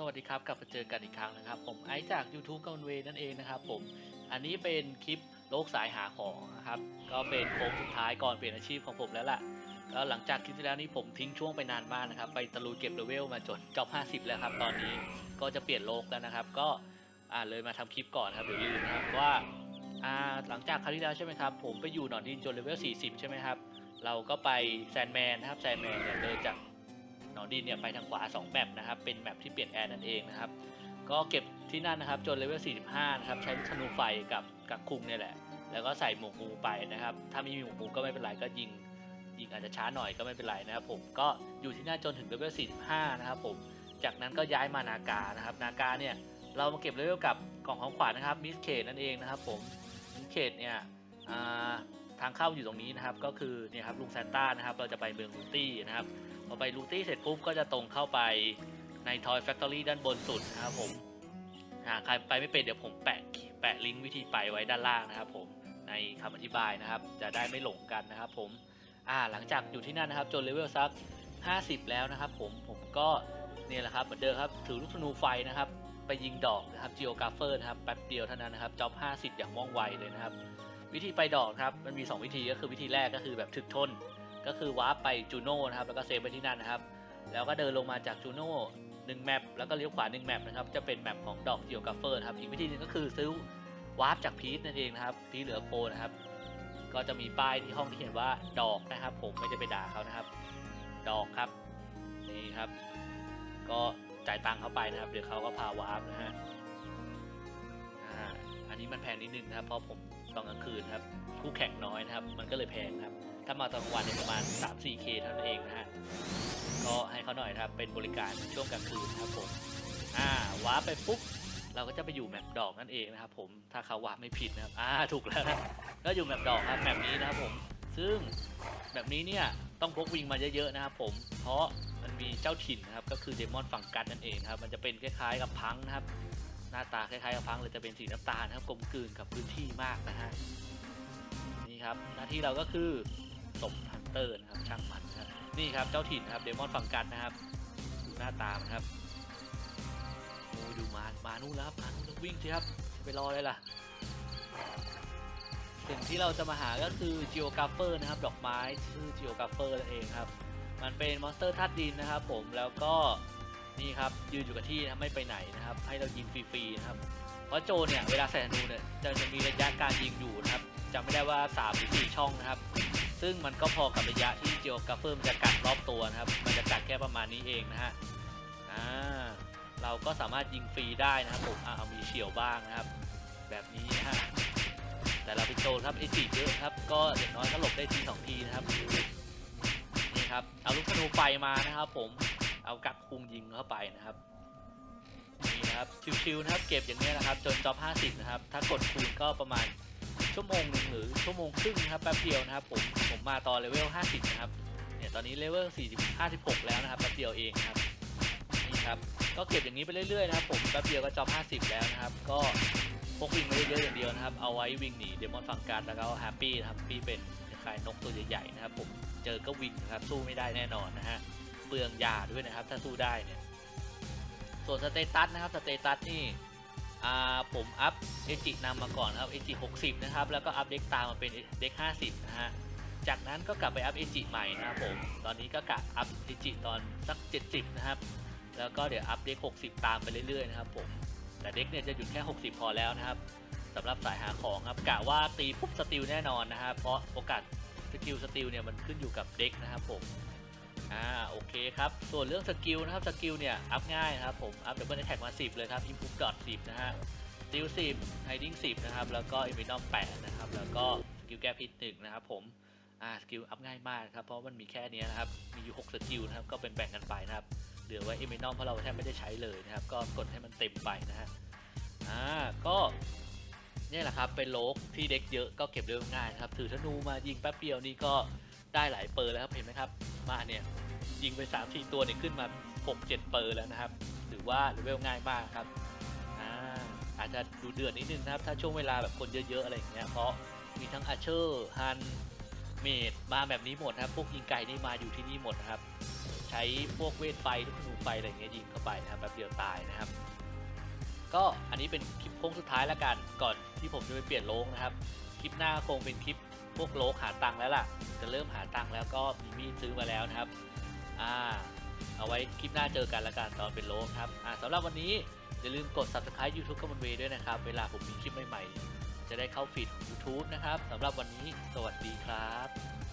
สวัสดีครับ กลับมาเจอกันอีกครั้งนะครับ ผมไอจาก YouTube กังเวนั่นเองนะครับผม อันนี้เป็นคลิปโลกสายหาของนะครับ ก็เป็นโค้งสุดท้ายก่อนเปลี่ยนอาชีพของผมแล้วล่ะ ก็หลังจากคลิปที่แล้วนี้ผมทิ้งช่วงไปนานมากนะครับ ไปตะลุยเก็บเลเวลมาจนจอบ50แล้วครับ ตอนนี้ก็จะเปลี่ยนโลกแล้วนะครับ ก็อ่าเลยมาทำคลิปก่อนครับเดี๋ยวลืมนะครับว่าอ่าหลังจากคราวที่แล้วใช่ไหมครับ ผมไปอยู่หนอนดินจนเลเวล40 ใช่ไหมครับ เราก็ไปแซนแมนนะครับแซนแมนเนี่ยเดินจาก นอนดินเนี่ยไปทางขวา 2 แมปนะครับ เป็นแมปที่เปลี่ยนแอร์นั่นเองนะครับ ก็เก็บที่นั่นนะครับจนเลเวล 45 นะครับ ใช้ธนูไฟกับกับคุงเนี่ยแหละ แล้วก็ใส่หมวกงูไปนะครับ ถ้าไม่มีหมวกงูก็ไม่เป็นไรก็ยิง ยิงอาจจะช้าหน่อยก็ไม่เป็นไรนะครับผม ก็อยู่ที่นั่นจนถึงเลเวล 45 นะครับผม จากนั้นก็ย้ายมานากา นะครับ นากาเนี่ยเรามาเก็บเลเวลกับกล่องของขวัญนะครับมิสเคนั่นเองนะครับผมมิสเคเนี่ยอ่า ทางเข้าอยู่ตรงนี้นะครับ ก็คือเนี่ยครับลุงซานต้านะครับ เราจะไปเมืองลูตี้นะครับพอไปลูตี้เสร็จปุ๊บก็จะตรงเข้าไปใน Toy Factory ด้านบนสุดนะครับผมหากใครไปไม่เป็นเดี๋ยวผมแปะแปะลิงก์วิธีไปไว้ด้านล่างนะครับผมในคำอธิบายนะครับ จะได้ไม่หลงกันนะครับผมอ่าหลังจากอยู่ที่นั่นนะครับจนเลเวลสัก 50 แล้วนะครับ ผมผมก็เนี่ยแหละครับเหมือนเดิมครับถือลูกธนูไฟนะครับ ไปยิงดอกนะครับ Geographer นะครับแป๊บเดียวเท่านั้นนะครับจ็อบ 50 อย่างว่องไวเลยนะครับ วิธีไปดอกครับมันมี 2 วิธีก็คือวิธีแรกก็คือแบบถึกทน ก็คือวาร์ปไปจูโน่นะครับแล้วก็เซฟไปที่นั่นนะครับ แล้วก็เดินลงมาจากจูโน่หนึ่งแมปแล้วก็เลี้ยวขวาหนึ่งแมปนะครับจะเป็นแมปของดอกเจียวกาเฟอร์ครับอีกวิธีหนึ่งก็คือซื้อวาร์ปจากพีทนั่นเองนะครับพีทเหลือโปนะครับก็จะมีป้ายที่ห้องที่เขียนว่าดอกนะครับ ผมไม่ได้ไปด่าเขานะครับ ดอกครับนี่ครับ ก็จ่ายตังค์เข้าไปนะครับ เดี๋ยวเขาก็พาวาร์ปนะฮะอ่าอันนี้มันแพงนิดนึงนะครับเพราะผม ตอนกลางคืนครับ คู่แข่งน้อยนะครับ มันก็เลยแพงครับ ถ้ามาตอนกลางวันเนี่ยประมาณ 3-4K เท่านั้นเองนะฮะ ก็ให้เขาหน่อยนะครับ เป็นบริการช่วงกลางคืนนะครับผม อ่าวาร์ปไปปุ๊บ เราก็จะไปอยู่แมปดอกนั่นเองนะครับผม ถ้าเขาวาร์ปไม่ผิดนะครับ อ่า ถูกแล้วนะก็อยู่แมปดอกครับแมปนี้นะครับผม ซึ่งแบบนี้เนี่ยต้องพกวิงมาเยอะๆนะครับผม เพราะมันมีเจ้าถิ่นนะครับ ก็คือเดมอนฝั่งกันนั่นเองครับ มันจะเป็นคล้ายๆกับพังนะครับ หน้าตาคล้ายๆกับพังเลยจะเป็นสีน้ำตาลนะครับกลมกลืนกับพื้นที่มากนะฮะนี่ครับหน้าที่เราก็คือตบฮันเตอร์นะครับช่างมันนะครับนี่ครับเจ้าถิ่นนะครับเดมอนฝั่งกันนะครับดูหน้าตามนครับโอ้ยดูมามานู่นแล้วครับมานู่นแล้ววิ่งสิครับจะไปรอเลยล่ะสิ่งที่เราจะมาหาก็คือ Geographer นะครับ ดอกไม้ชื่อ Geographer นั่นเองครับ มันเป็นมอนสเตอร์ธาตุดินนะครับผมแล้วก็ นี่ครับยืนอยู่กับที่นะไม่ไปไหนนะครับ ให้เรายิงฟรีๆนะครับ เพราะโจเนี่ยเวลาใส่ธนูเนี่ยจะจะมีระยะการยิงอยู่นะครับจำไม่ได้ว่า3หรือ4ช่องนะครับ ซึ่งมันก็พอกับระยะที่เจียวกราฟเฟอร์มันจะกัดรอบตัวนะครับ มันจะกัดแค่ประมาณนี้เองนะฮะอ่าเราก็สามารถยิงฟรีได้นะครับผมอ่าเอามีเฉียวบ้างนะครับ แบบนี้นะฮะแต่เราเป็นโจรครับไอจีเยอะครับ ก็อย่างน้อยก็หลบได้ทีสองทีนะครับนี่ครับเอาลูกธนูไฟมานะครับผม เอากักคุงยิงเข้าไปนะครับนี่นะครับชิวๆนะครับเก็บอย่างนี้นะครับ จนจ็อบ50 นะครับ ถ้ากดคูณก็ประมาณชั่วโมงหนึ่งหรือชั่วโมงครึ่งนะครับแป๊บเดียวนะครับผมผมมาตอนเลเวล 50 นะครับเนี่ยตอนนี้เลเวล40 56 แล้วนะครับแป๊บเดียวเองครับนี่ครับก็เก็บอย่างนี้ไปเรื่อยๆนะครับผมแป๊บเดียวก็จ็อบ50 แล้วนะครับ ก็พกวิ่งมาเยอะๆอย่างเดียวนะครับ เอาไว้วิ่งหนีเดมอนฟังการแล้วก็แฮปปี้นะครับปี้เป็นคล้ายนกตัวใหญ่ๆนะครับผมเจอก็วิ่งนะครับสู้ไม่ได้แน่นอนนะฮะ เปลืองยาด้วยนะครับ ถ้าสู้ได้เนี่ย ส่วนสเตตัสนะครับ สเตตัสนี่ผมอัพเอจินำมาก่อนครับเอจิ60 นะครับ แล้วก็อัพเด็กตามมาเป็นเด็ก50 นะฮะ จากนั้นก็กลับไปอัพเอจิใหม่นะครับผม ตอนนี้ก็กะอัพเอจิตอนสัก 70 นะครับ แล้วก็เดี๋ยวอัพเด็ก60 ตามไปเรื่อยๆนะครับผม แต่เด็กเนี่ยจะหยุดแค่ 60 พอแล้วนะครับสำหรับสายหาของครับกะว่าตีปุ๊บสติลแน่นอนนะครับ เพราะโอกาสสกิลสติลเนี่ยมันขึ้นอยู่กับเด็กนะครับผม อ่าโอเคครับ ส่วนเรื่องสกิลนะครับสกิลเนี่ยอัพง่ายนะครับผมอัพดับเบิลแท็กมา 10 เลยครับ improve dot 10 นะฮะสติล10 hiding 10 นะครับ แล้วก็ i m m u n o m 8 นะครับ แล้วก็สกิลแก้พิษ1นะครับผมอ่าสกิลอัพง่ายมากครับ เพราะมันมีแค่นี้นะครับ มีอยู่ 6 สกิลนะครับ ก็เป็นแบ่งกันไปนะครับ เหลือไว้ i m m u n o m เพราะเราแทบไม่ได้ใช้เลยนะครับ ก็กดให้มันเต็มไปนะฮะอ่าก็เนี่ยแหละครับเป็นโลกที่เด็กเยอะก็เก็บเร็วง่ายนะครับถือธนูมายิงแป๊บเดียวนี่ก็ ได้หลายเปอร์แล้วครับเห็นไหมครับมาเนี่ยยิงไป 3 4 ตัวเนี่ยขึ้นมา 6 7 เปอร์แล้วนะครับหรือว่าเลเวลง่ายมากครับอ่าอาจจะดูเดือดนิดนึงนะครับ ถ้าช่วงเวลาแบบคนเยอะๆอะไรอย่างเงี้ยเพราะมีทั้งอาเชอร์ฮันเมดมาแบบนี้หมดนะครับ พวกยิงไก่นี่มาอยู่ที่นี่หมดนะครับ ใช้พวกเวทไฟลูกธนูไฟอะไรอย่างเงี้ยยิงเข้าไปนะครับแป๊บเดียวตายนะครับ ก็อันนี้เป็นคลิปโค้งสุดท้ายแล้วกันก่อนที่ผมจะไปเปลี่ยนโลงนะครับ คลิปหน้าคงเป็นคลิป พวกโลกหาตังค์แล้วล่ะ จะเริ่มหาตังค์แล้วก็มีมีดซื้อมาแล้วนะครับ อ่า เอาไว้คลิปหน้าเจอกันละกันตอนเป็นโลกครับอ่าสำหรับวันนี้อย่าลืมกด subscribe YouTube กับมันเวด้วยนะครับ เวลาผมมีคลิปใหม่ๆ จะได้เข้าฟีดของ YouTube นะครับสำหรับวันนี้สวัสดีครับ